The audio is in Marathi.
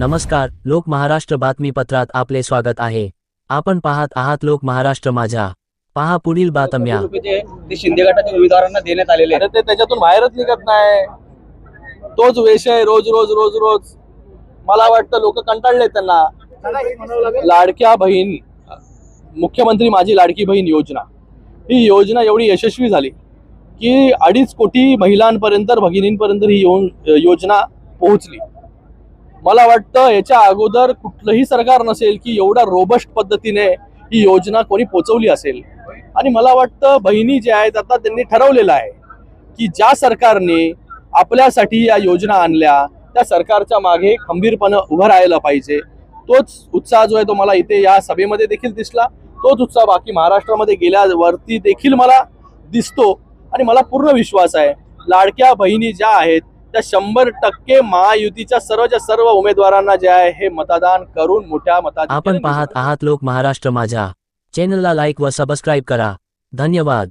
नमस्कार लोक महाराष्ट्र बातमीपत्रात आपले स्वागत आहे. आपण पाहत आहात लोक महाराष्ट्र माझा पहा पुढील बातम्या. ते शिंदे गटाच्या उमेदवारांना देण्यात आलेले अरे आहेत ते त्याच्यातून बाहेरच निघत नाही. तोच वेश आहे रोज रोज रोज रोज. मला वाटतं लोक कंटाळले त्यांना. लाडक्या बहीण मुख्यमंत्री माझी लाडकी बहीण योजना. ही योजना एवढी यशस्वी झाली की अडीच कोटी महिलांपर्यंत भगिनींपर्यंत ही योजना पोहोचली. मला वाटतं याच्या अगोदर कुठलंही सरकार नसेल की एवढ्या रोबस्ट पद्धतीने ही योजना कोणी पोचवली असेल. आणि मला वाटतं बहिणी ज्या आहेत आता त्यांनी ठरवलेलं आहे की ज्या सरकारने आपल्यासाठी या योजना आणल्या त्या सरकारच्या मागे खंबीरपणे उभं राहायला पाहिजे. तोच उत्साह जो आहे तो मला इथे या सभेमध्ये देखील दिसला. तोच उत्साह बाकी महाराष्ट्रामध्ये गेल्यावरती देखील मला दिसतो. आणि मला पूर्ण विश्वास आहे लाडक्या बहिणी ज्या आहेत त्या शंभर टक्के महायुतीच्या सर्वच्या सर्व उमेदवारांना जे आहे हे मतदान करून मोठ्या मताधिक्याने आपण पाहत आहात लोक महाराष्ट्र माझा चॅनलला लाईक व सबस्क्राईब करा. धन्यवाद.